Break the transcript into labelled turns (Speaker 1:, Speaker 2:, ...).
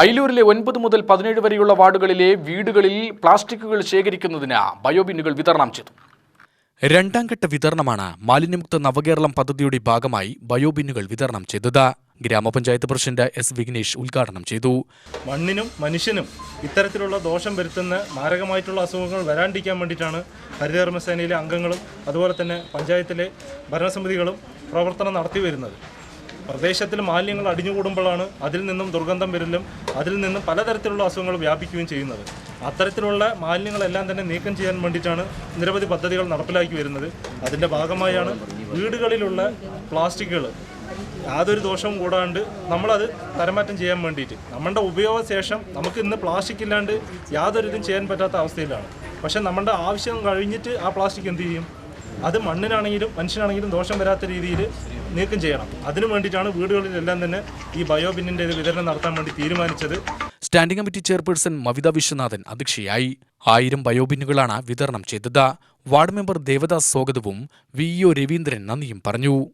Speaker 1: അയിലൂരിലെ ഒൻപത് മുതൽ പതിനേഴ് വരെയുള്ള വാർഡുകളിലെ വീടുകളിൽ പ്ലാസ്റ്റിക്കുകൾ ശേഖരിക്കുന്നതിന് ബയോബിന്നുകൾ വിതരണം ചെയ്തു. രണ്ടാം ഘട്ട വിതരണമാണ് മാലിന്യമുക്ത നവകേരളം പദ്ധതിയുടെ ഭാഗമായി ബയോബിന്നുകൾ വിതരണം ചെയ്തത്. ഗ്രാമപഞ്ചായത്ത് പ്രസിഡന്റ് എസ് വിഘ്നേഷ് ഉദ്ഘാടനം ചെയ്തു.
Speaker 2: മണ്ണിനും മനുഷ്യനും ഇത്തരത്തിലുള്ള ദോഷം വരുത്തുന്ന മാരകമായിട്ടുള്ള അസുഖങ്ങൾ വരാണ്ടിരിക്കാൻ വേണ്ടിയിട്ടാണ് ഹരിതകർമ്മസേനയിലെ അംഗങ്ങളും അതുപോലെ തന്നെ പഞ്ചായത്തിലെ ഭരണസമിതികളും പ്രവർത്തനം നടത്തി വരുന്നത്. പ്രദേശത്തിൽ മാലിന്യങ്ങൾ അടിഞ്ഞുകൂടുമ്പോഴാണ് അതിൽ നിന്നും ദുർഗന്ധം വരലും അതിൽ നിന്നും പലതരത്തിലുള്ള അസുഖങ്ങൾ വ്യാപിക്കുകയും ചെയ്യുന്നത്. അത്തരത്തിലുള്ള മാലിന്യങ്ങളെല്ലാം തന്നെ നീക്കം ചെയ്യാൻ വേണ്ടിയിട്ടാണ് നിരവധി പദ്ധതികൾ നടപ്പിലാക്കി വരുന്നത്. അതിന്റെ ഭാഗമായാണ് വീടുകളിലുള്ള പ്ലാസ്റ്റിക്കുകൾ. യാതൊരു ദോഷവും കൂടാണ്ട് നമ്മളത് തരമാറ്റം ചെയ്യാൻ വേണ്ടിയിട്ട്. നമ്മുടെ ഉപയോഗശേഷം നമുക്ക് ഇന്ന് പ്ലാസ്റ്റിക് ഇല്ലാണ്ട് യാതൊരു ഇതും ചെയ്യാൻ പറ്റാത്ത അവസ്ഥയിലാണ്. പക്ഷെ നമ്മുടെ ആവശ്യം കഴിഞ്ഞിട്ട് ആ പ്ലാസ്റ്റിക് എന്ത് ചെയ്യും? അത് മണ്ണിനാണെങ്കിലും മനുഷ്യനാണെങ്കിലും ദോഷം വരാത്ത രീതിയിൽ നീക്കം ചെയ്യണം. അതിനു വേണ്ടിയിട്ടാണ് വീടുകളിലെല്ലാം തന്നെ ഈ ബയോബിന്നിന്റെ വിതരണം നടത്താൻ വേണ്ടി തീരുമാനിച്ചത്.
Speaker 1: Standing committee chairperson Mavitha Viswanathan അധ്യക്ഷയായി. ആയിരം ബയോബിന്നുകളാണ് വിതരണം ചെയ്തത്. വാർഡ് മെമ്പർ ദേവദാസ് സ്വാഗതവും വി ഒ രവീന്ദ്രൻ നന്ദിയും പറഞ്ഞു.